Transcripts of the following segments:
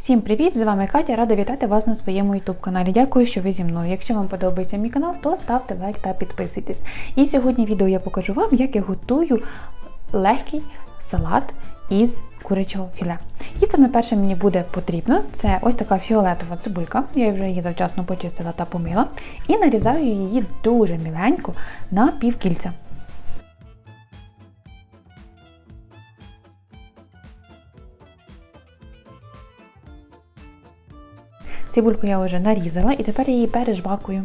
Всім привіт! З вами Катя. Рада вітати вас на своєму YouTube каналі. Дякую, що ви зі мною. Якщо вам подобається мій канал, то ставте лайк та підписуйтесь. І сьогодні відео я покажу вам, як я готую легкий салат із курячого філе. І саме перше мені буде потрібно це ось така фіолетова цибулька. Я вже її завчасно почистила та помила. І нарізаю її дуже міленько на півкільця. Цибульку я вже нарізала і тепер її пережбакую.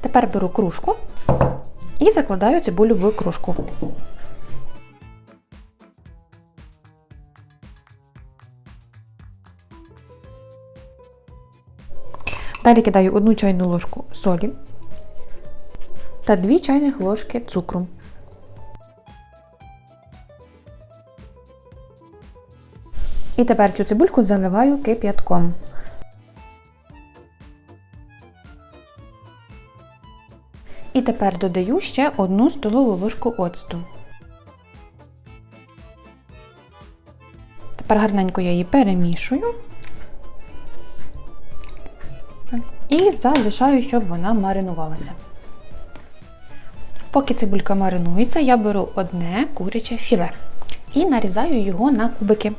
Тепер беру кружку і закладаю цибулю в кружку. Далі кидаю одну чайну ложку солі та 2 чайних ложки цукру. І тепер цю цибульку заливаю кип'ятком. І тепер додаю ще одну столову ложку оцту. Тепер гарненько я її перемішую і залишаю, щоб вона маринувалася. Поки цибулька маринується, я беру одне куряче філе і нарізаю його на кубики.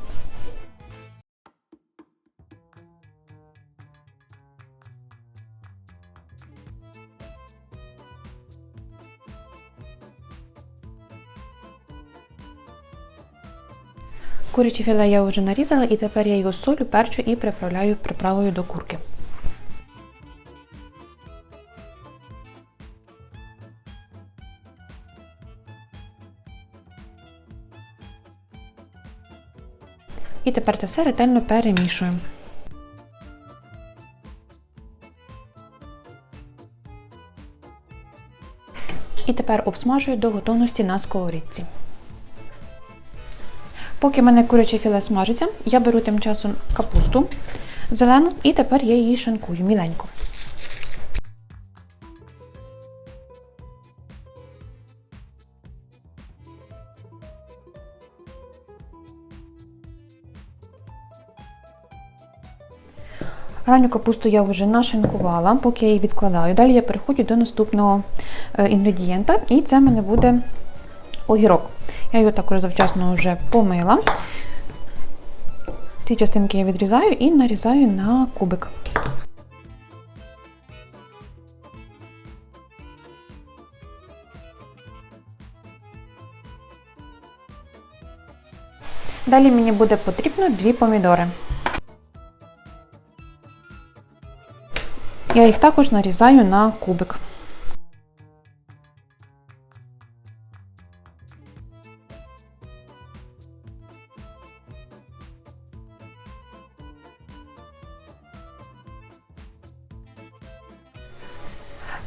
Куряче філе я вже нарізала і тепер я його солю, перчу і приправляю приправою до курки. І тепер це все ретельно перемішуємо. І тепер обсмажую до готовності на сковорідці. Поки в мене куряче філе смажиться, я беру тим часом капусту зелену і тепер я її шинкую міленько. Ранню капусту я вже нашинкувала, поки я її відкладаю. Далі я переходжу до наступного е, інгредієнта, і це в мене буде огірок. Я його також завчасно вже помила. Ці частинки я відрізаю і нарізаю на кубик. Далі мені буде потрібно дві помідори. Я їх також нарізаю на кубик.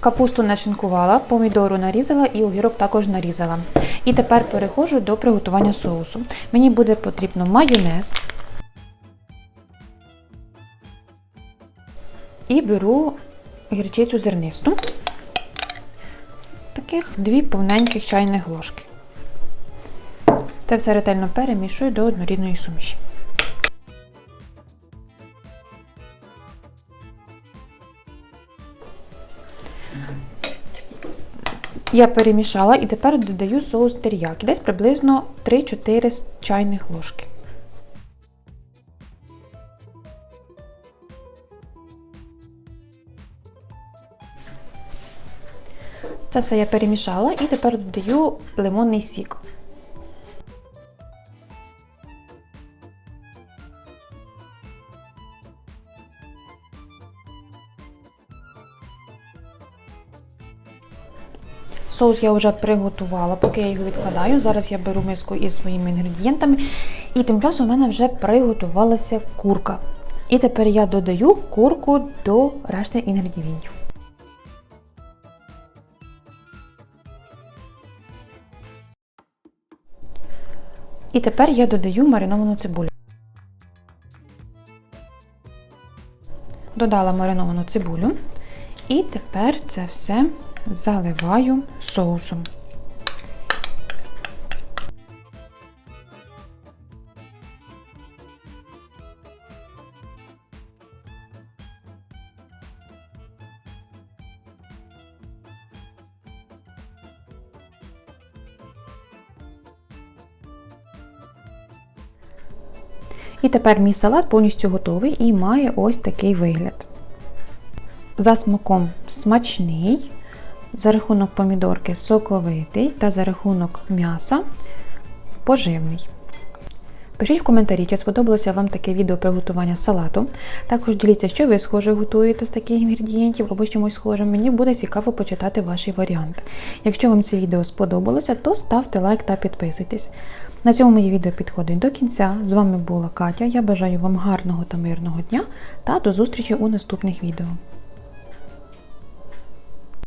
Капусту нашинкувала, помідору нарізала і огірок також нарізала. І тепер переходжу до приготування соусу. Мені буде потрібно майонез. І беру гірчицю зернисту. Таких дві повненьких чайних ложки. Це все ретельно перемішую до однорідної суміші. Я перемішала і тепер додаю соус теріякі, десь приблизно 3-4 чайних ложки. Це все я перемішала і тепер додаю лимонний сік. Соус я вже приготувала, поки я його відкладаю. Зараз я беру миску із своїми інгредієнтами. І тим часом у мене вже приготувалася курка. І тепер я додаю курку до решти інгредієнтів. І тепер я додаю мариновану цибулю. Додала мариновану цибулю. І тепер це все заливаю соусом. І тепер мій салат повністю готовий і має ось такий вигляд. За смаком смачний за рахунок помідорки соковитий та за рахунок м'яса поживний. Пишіть в коментарі, чи сподобалося вам таке відео приготування салату. Також діліться, що ви схоже готуєте з таких інгредієнтів або чимось схожим. Мені буде цікаво почитати ваші варіанти. Якщо вам це відео сподобалося, то ставте лайк та підписуйтесь. На цьому моє відео підходить до кінця. З вами була Катя. Я бажаю вам гарного та мирного дня та до зустрічі у наступних відео.